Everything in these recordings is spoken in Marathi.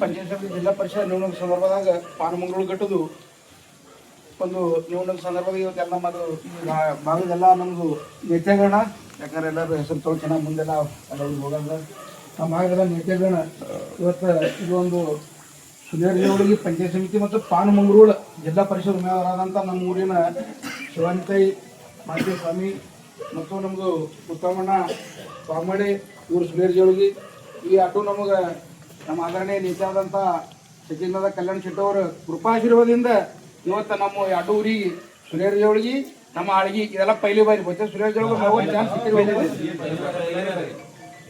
ಪಂಚಾಯತ್ ಸಮಿತಿ ಜಿಲ್ಲಾ ಪರಿಷತ್ ನಿವಣುಕ್ ಸಂದರ್ಭದಾಗ ಪಾನಮಂಗಳೂರು ಕಟ್ಟುದು ಒಂದು ನಿವಣುಕ್ ಸಂದರ್ಭದಾಗ ಇವತ್ತೆಲ್ಲ ನಮ್ಮದು ಭಾಗದೆಲ್ಲ ನಮ್ಮದು ನೇತ್ಯಗಣ ಯಾಕಂದ್ರೆ ಎಲ್ಲರೂ ಹೆಸರು ತೊಗೊಂಡು ಚೆನ್ನಾಗಿ ಮುಂದೆಲ್ಲ ಎಲ್ಲರೂ ಹೋಗಲ್ಲ. ನಮ್ಮ ಭಾಗದ ನೇತ್ಯಗಣ ಇವತ್ತು ಇದು ಒಂದು ಸುಧಾರಣೆಯೊಳಗೆ ಪಂಚಾಯತ್ ಸಮಿತಿ ಮತ್ತು ಪಾನಮಂಗಳೂರು ಜಿಲ್ಲಾ ಪರಿಷತ್ ಉಮೇದವಾರಾದಂಥ ನಮ್ಮ ಊರಿನ ಶಿವಂತೈ ಸ್ವಾಮಿ ಮತ್ತು ನಮ್ಮದು ಉತ್ತಮಣ್ಣ ಸ್ವಾಮಡಿ ಇವರು ಜೋಳಗಿ ಈ ಆಟೋ ನಮಗೆ ನಮ್ಮ ಆದರಣೀಯ ನೇತಾದಂಥ ಸಚಿಂದ್ರದ ಕಲ್ಯಾಣ ಶೆಟ್ಟಿ ಅವರ ಕೃಪಾಶೀರ್ವಾದದಿಂದ ಇವತ್ತು ನಮ್ಮ ಆಟೋ ಊರಿಗೆ ಸುಲೇರ್ಜಿಯೊಳಗೆ ನಮ್ಮ ಆಳ್ಗಿ ಇದೆಲ್ಲ ಪೈಲಿ ಬಾರಿ ಬಚ್ಚ ಸುಲೇರ್ಜಿಯೊಳಗೆ ಮೂವತ್ತು ಚಾನ್ಸ್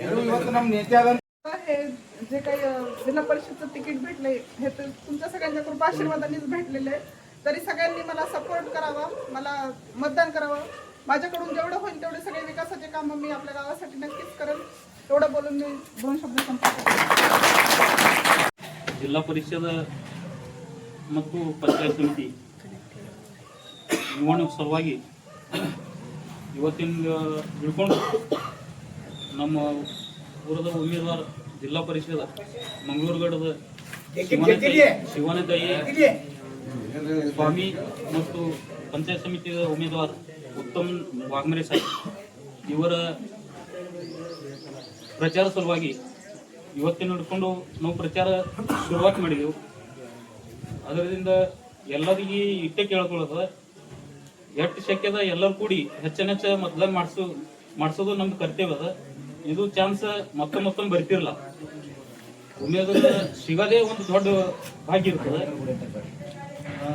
ಇದು ಇವತ್ತು ನಮ್ಮ ನೇತೆ ಆದಂಥ हे जे काही अ, जिल्हा परिषदचं तिकीट भेटले हे तर तुमच्या सगळ्यांच्या कृपा आशीर्वादानेच भेटलेले आहे. तरी सगळ्यांनी मला सपोर्ट करावा मला मतदान करावं माझ्याकडून जेवढं होईल तेवढे सगळे विकासाचे कामं मी आपल्या गावासाठी नक्कीच करेन एवढं बोलून मी दोन शब्द संपवते ಜಿಲ್ಲಾ ಪರಿಷದ ಮತ್ತು ಪಂಚಾಯತ್ ಸಮಿತಿ ನಿವಾರಣೆ ಸಲುವಾಗಿ ಇವತ್ತಿನ ತಿಳ್ಕೊಂಡು ನಮ್ಮ ಊರದ ಉಮೇದುವಾರ ಜಿಲ್ಲಾ ಪರಿಷದ ಮಂಗಳೂರುಗಡದ ಶಿವನ ದಯೆ ಸ್ವಾಮಿ ಮತ್ತು ಪಂಚಾಯತ್ ಸಮಿತಿಯ ಉಮೇದುವಾರ ಉತ್ತಮ್ ವಾಗ್ಮರೆ ಸಾಹೇಬ್ ಇವರ ಪ್ರಚಾರ ಸಲುವಾಗಿ ಇವತ್ತಿನ ಹಿಡ್ಕೊಂಡು ನಾವು ಪ್ರಚಾರ ಶುರುವಾತ್ ಮಾಡಿದೆವು ಅದರಿಂದ ಎಲ್ಲರಿಗೆ ಇಟ್ಟೆ ಕೇಳ್ಕೊಳ್ಳೋದ ಎಷ್ಟು ಶಕ್ಯದ ಎಲ್ಲರೂ ಕೂಡಿ ಹೆಚ್ಚೆಚ್ಚ ಮತದಾನ ಮಾಡಿಸೋ ಮಾಡಿಸೋದು ನಮ್ದು ಕರ್ತವ್ಯ ಅದ ಇದು ಚಾನ್ಸ್ ಮತ್ತೊಮ್ಮೆ ಮತ್ತೊಮ್ಮೆ ಬರ್ತಿರಲ್ಲ ಉಮೇದ ಸಿಗದೇ ಒಂದು ದೊಡ್ಡ ಭಾಗ್ಯ ಇರ್ತದೆ ಆ,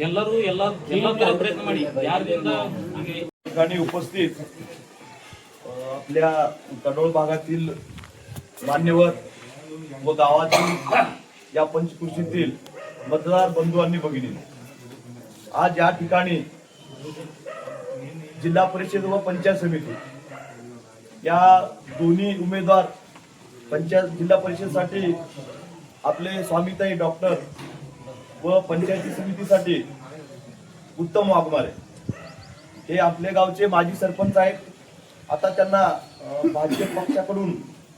ಎಲ್ಲರೂ ಎಲ್ಲ ಎಲ್ಲ ತರ ಪ್ರಯತ್ನ ಮಾಡಿ ಯಾರಿಂದ ಈಗ ठिकाणी उपस्थित अ, आपल्या कडोळ भागातील मान्यवर व गावातील या पंचकृषीतील मतदार बंधू आणि भगिनी आज या ठिकाणी जिल्हा परिषद व पंचायत समिती या दोन्ही उमेदवार पंचायत जिल्हा परिषदसाठी आपले स्वामीताई डॉक्टर व पंचायती समितीसाठी उत्तम वाघमारे हे आपले गावचे माजी सरपंच आहेत. आता त्यांना भाजप पक्षाकडून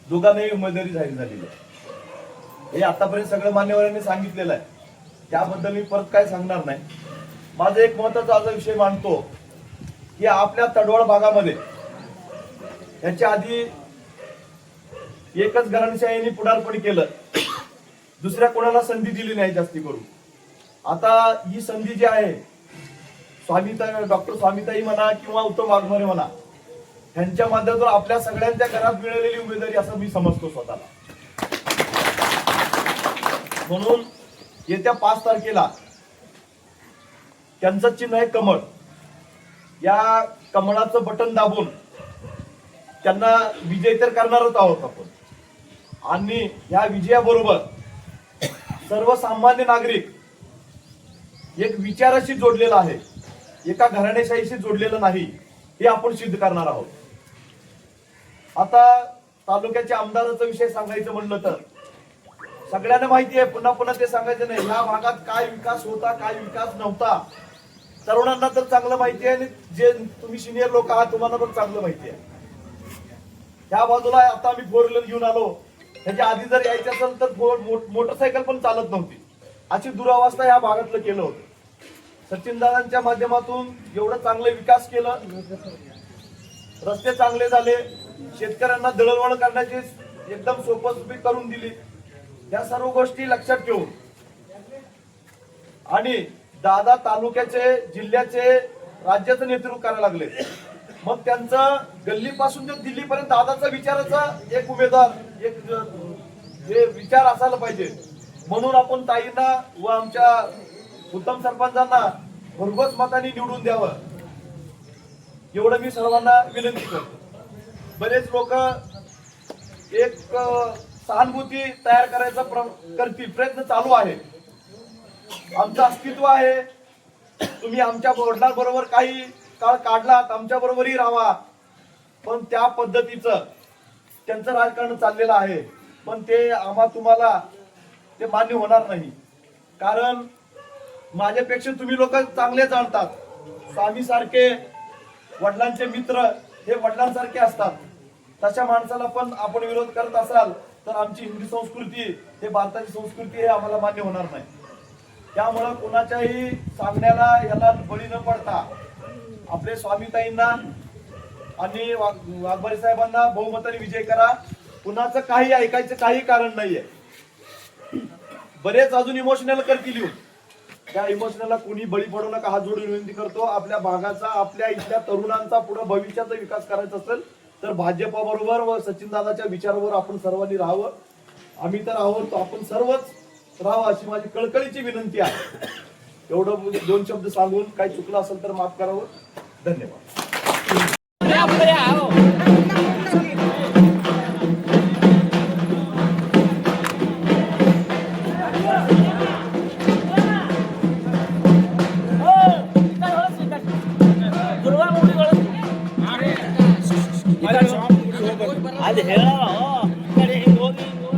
दोघांनाही उमेदवारी जाहीर झालेली आहे. हे आतापर्यंत सगळं मान्यवरांनी सांगितलेलं आहे. त्याबद्दल मी परत काय सांगणार नाही. माझा एक महत्त्वाचा असा विषय मांडतो की आपल्या तडवळ भागामध्ये त्याच्या आधी एकच घराणशाहीने पुढारपण केलं. दुसऱ्या कोणाला संधी दिली नाही जास्ती करून. आता ही संधी जी आहे स्वामीता डॉक्टर स्वामीताई म्हणा किंवा उत्तम वाघमारे म्हणा ह्यांच्या माध्यमातून आपल्या सगळ्यांच्या घरात मिळालेली उमेदवारी असं मी समजतो स्वतःला. म्हणून येत्या पाच तारखेला त्यांचं चिन्ह आहे कमळ. या कमळाचं बटन दाबून त्यांना विजय तर करणारच आहोत आपण. आणि या विजयाबरोबर सर्वसामान्य नागरिक एक विचाराशी जोडलेला आहे. एका घराणेशाहीशी जोडलेलं नाही. हे आपण सिद्ध करणार आहोत. आता तालुक्याच्या आमदाराचा विषय सांगायचं म्हणलं तर. सगळ्यांना माहिती आहे पुन्हा पुन्हा ते सांगायचं नाही. या भागात काय विकास होता काय विकास नव्हता. तरुणांना तर चांगलं माहिती आहे आणि जे तुम्ही सिनियर लोक आहात तुम्हाला पण चांगलं माहिती आहे. त्या बाजूला आता आम्ही फोर व्हीलर घेऊन आलो. त्याच्या आधी जर यायचं असेल तर मोटरसायकल पण चालत नव्हती. अशी दुरावस्था या भागातलं केलं होतं. सचिन दादांच्या माध्यमातून एवढं चांगलं विकास केलं. रस्ते चांगले झाले. शेतकऱ्यांना दळणवळण करण्याची एकदम सोपं सोपी करून दिली. या सर्व गोष्टी लक्षात ठेवून. आणि दादा तालुक्याचे जिल्ह्याचे राज्याचं नेतृत्व करायला लागले. मग त्यांचं गल्लीपासून ते दिल्लीपर्यंत दादाचा विचाराचा एक उमेदवार एक जे विचार असायला पाहिजे. म्हणून आपण ताईंना व आमच्या उत्तम सरपंचांना भरघोस मताने निवडून द्यावं. एवढं मी सर्वांना विनंती करतो. बरेच लोक एक सहानुभूती तयार करायचा प्र- करतील प्रयत्न चालू आहे. आमचं अस्तित्व आहे. तुम्ही आमच्या वडिलांबरोबर काही काळ काढलात आमच्या बरोबरही राहा. पण त्या पद्धतीचं त्यांचं राजकारण चाललेलं आहे. पण ते आम्हा तुम्हाला ते मान्य होणार नाही. कारण माझ्यापेक्षा तुम्ही लोक चांगले जाणतात. स्वामी सारखे वडिलांचे मित्र हे वडिलांसारखे असतात. तशा माणसाला पण आपण विरोध करत असाल तर आमची हिंदी संस्कृती हे भारताची संस्कृती हे आम्हाला मान्य होणार नाही. त्यामुळं कोणाच्याही सांगण्याला याला बळी न पडता आपले स्वामीताईंना आणि वाघ- साहेबांना बहुमताने विजय करा. कुणाचं काही ऐकायचं काही कारण नाहीये. बरेच अजून इमोशनल करतील येऊन. त्या इमोशनला कुणी बळी पडू नका हात जोडून विनंती करतो. आपल्या भागाचा आपल्या इथल्या तरुणांचा पुढे भविष्याचा विकास करायचा असेल तर भाजपाबरोबर व सचिन दादाच्या विचारावर आपण सर्वांनी राहावं. आम्ही तर आहोत आपण सर्वच राहावं अशी माझी कळकळीची विनंती आहे. एवढं दोन शब्द सांगून काही चुकलं असेल तर माफ करावं. धन्यवाद. ಅದು ಹೇಳ ಕಡೆ ಹಿಂಗ್ ಹೋಗಿ ಹಿಂಗ್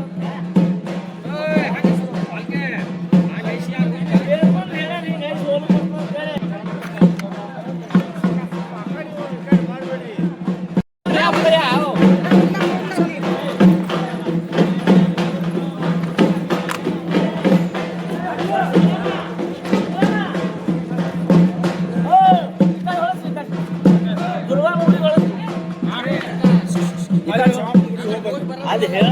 ಅದು ಹೇಳ